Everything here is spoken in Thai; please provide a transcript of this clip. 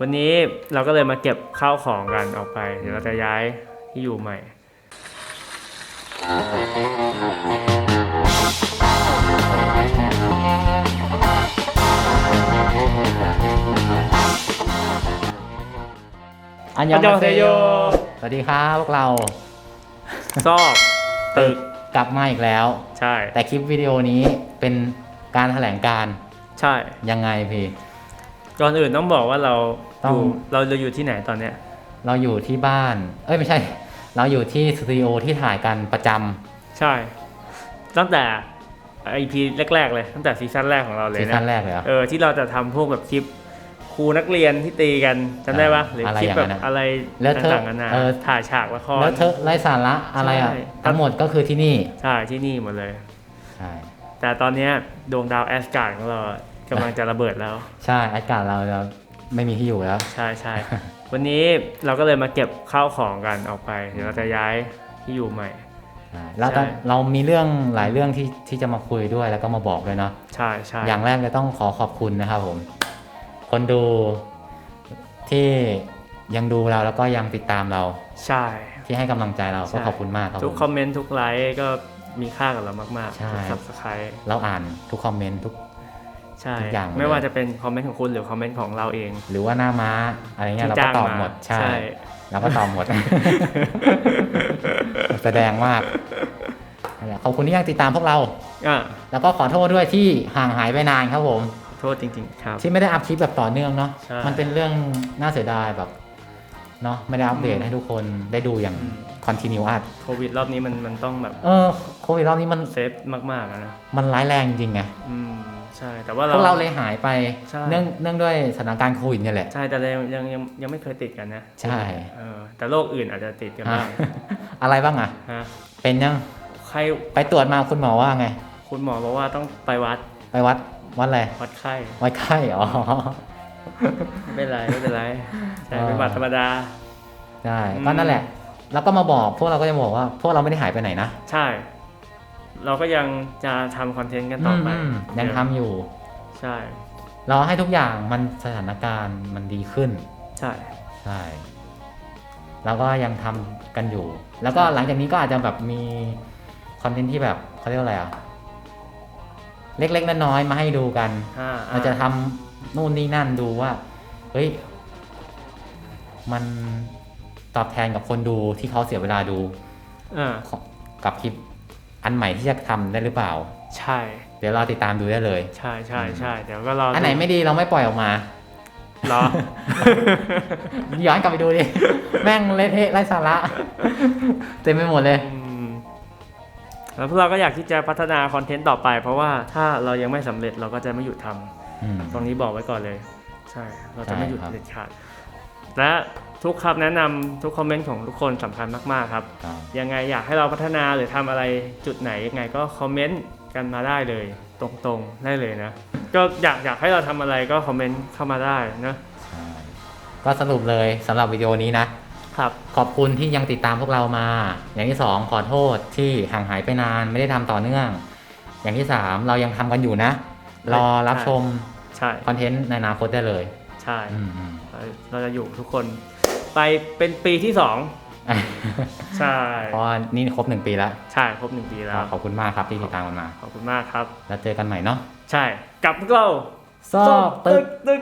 วันนี้เราก็เลยมาเก็บข้าวของกันออกไป เดี๋ยวเราจะย้ายที่อยู่ใหม่ อันยองอันยองเซเซโยโย สวัสดีครับพวกเราซอกตึกกลับมาอีกแล้ว ใช่ แต่คลิปวิดีโอนี้เป็นการแถลงการณ์ใช่ ยังไงพี่ ก่อนอื่นต้องบอกว่าเราต้ออง ยู่เราเราอยู่ที่ไหนตอนเนี้ย เราอยู่ที่บ้าน เอ้ยไม่ใช่ เราอยู่ที่สตูดิโอที่ถ่ายกันประจำใช่ ตั้งแต่ไอพีแรก ๆ เลย ตั้งแต่ซีซั่นแรกของเราเลยซีนะ ซั่นแรกเลยเหรอ เออที่เราจะทำพวกแบบคลิปครูนักเรียนที่ตีกันจำได้ปะอ่าหรืออะไรคลิปอย่างแบนั้บนอะอะไรเลอะเทอะต่างๆกันานาเออ ถ่ายฉากละคร แล้วเธอะไร้สาระอะไรอะใช่ ทั้งหมดก็คือที่นี่ ใช่ที่นี่หมดเลย ใช่แต่ตอนเนี้ยดวงดาวแอสการ์ดของเราอะ กำลังจะระเบิดแล้ว ใช่อากาศเราจะไม่มีที่อยู่แล้ว ใช่ใช่วันนี้เราก็เลยมาเก็บข้าวของกันออกไป เดี๋ยวเราจะย้ายที่อยู่ใหม่แล้วก็ใช่เรามีเรื่องหลายเรื่องที่ที่จะมาคุยด้วยแล้วก็มาบอกด้วยเนาะใช่ใช่อย่างแรกเลยต้องขอขอบคุณนะครับผม คนดูที่ยังดูเราแล้วก็ยังติดตามเรา ใช่ ที่ให้กำลังใจเราใช่ก็ขอบคุณมากครับทุกผมคอมเมนต์ทุกไลค์ก็มีค่ากับเรามากๆใช่ทุกสับสไครเราอ่านทุกคอมเมนต์ทุก ใช่ทุกอย่างเลยไม่ว่าจะเป็นคอมเมนต์ของคุณหรือคอมเมนต์ของเราเอง หรือว่าหน้าม้าอะไรเงี้ยเราที่ก็จ้างตอบมาหมดใช่ใช่เราก็ตอบหมด แสดงมากนั่นแหละขอบคุณที่ยังติดตามพวกเราอะแล้วก็ขอโทษด้วยที่ห่างหายไปนานครับผม โทษจริง ๆ ครับ ที่ไม่ได้อัพคลิปแบบต่อเนื่องเนาะใช่มันเป็นเรื่องน่าเสียดายแบบ เนาะไม่ได้อัปเดตอืมให้ทุกคนได้ดูอย่างอืมคอนติเนียอัดโควิดรอบนี้มันมันต้องแบบเออโควิดรอบนี้มันเซฟมากๆอะนะมันร้ายแรงจริงไงอืมใช่แต่ว่าพเราวกเราเลยหายไปใช่เนื่องเนื่องด้วยสถานการณ์โควิดเนี่ยแหละใช่แต่เรายังยังยังยังไม่เคยติดกันนะ ใช่เออแต่โรคอื่นอาจจะติดกันบ้างอะไรบ้างอะฮะเป็นเป็นยังใครไปตรวจมาคุณหมอว่าไง คุณหมอบอกว่าต้องไปวัดไปวัดวัดอะไรวัดไข้วัดไข้อ๋อ ไม่เป็นไรไม่เป็นไรใช่อ่าเป็นหวัดธรรมดา ใช่อืมก็นั่นแหละ แล้วก็มาบอกพวกเราก็จะบอกว่า พวกเราไม่ได้หายไปไหนนะใช่ เราก็ยังจะทำคอนเทนต์กันต่อไปมยังทำอยู่ ใช่ เราให้ทุกอย่างมันสถานการณ์มันดีขึ้น ใช่ ใช่แล้วก็ยังทำกันอยู่ แล้วก็หลังจากนี้ก็อาจจะแบบมีคอนเทนต์ที่แบบเขาเรียกว่าอะไรอะ เล็กๆน้อยๆมาให้ดูกัน อ่าเราจะทำ นู่นนี่นั่นดูว่า เฮ้ย มันตอบแทนกับคนดูที่เขาเสียเวลาดูอ่ากับคลิปอันใหม่ที่จะทำได้หรือเปล่า ใช่ เดี๋ยวเราติดตามดูได้เลย ใช่ใช่ใช่เดี๋ยวก็รออันไหนไม่ดีเราไม่ปล่อยออกมา รอ ย้อนกลับไปดูดิ แม่งเละเทะไร้สาระ เต็มไปหมดเลย อืมแล้วพวกเราก็อยากที่จะพัฒนาคอนเทนต์ต่อไป เพราะว่าถ้าเรายังไม่สำเร็จเราก็จะไม่หยุดทำอืม ตรงนี้บอกไว้ก่อนเลย ใช่ เราจะไม่หยุดใช่ครับเด็ดขาด และทุกคำแนะนำทุกคอมเมนต์ของทุกคนสำคัญมากๆครับครับ ยังไงอยากให้เราพัฒนาหรือทำอะไรจุดไหนยังไงก็คอมเมนต์กันมาได้เลย ตรงๆได้เลยนะ ก็อยากอยากให้เราทำอะไรก็คอมเมนต์เข้ามาได้นะใช่ก็สรุปเลยสำหรับวิดีโอนี้นะครับขอบคุณที่ยังติดตามพวกเรามา อย่างที่สองขอโทษที่ห่างหายไปนานไม่ได้ทำต่อเนื่อง อย่างที่สามเรายังทำกันอยู่นะ รอรับชมใช่คอนเทนต์ในอนาคตได้เลย ใช่อืมอืมเราจะอยู่ทุกคนไปเป็นปีที่สองใช่เพราะว่านี่ครบหนึ่งปีแล้ว ใช่ครบหนึ่งปีแล้ว ขอบคุณมากครับที่ติดตามกันมา ขอบคุณมากครับ แล้วเจอกันใหม่เนาะใช่กับพวกเราซอกตึกตึก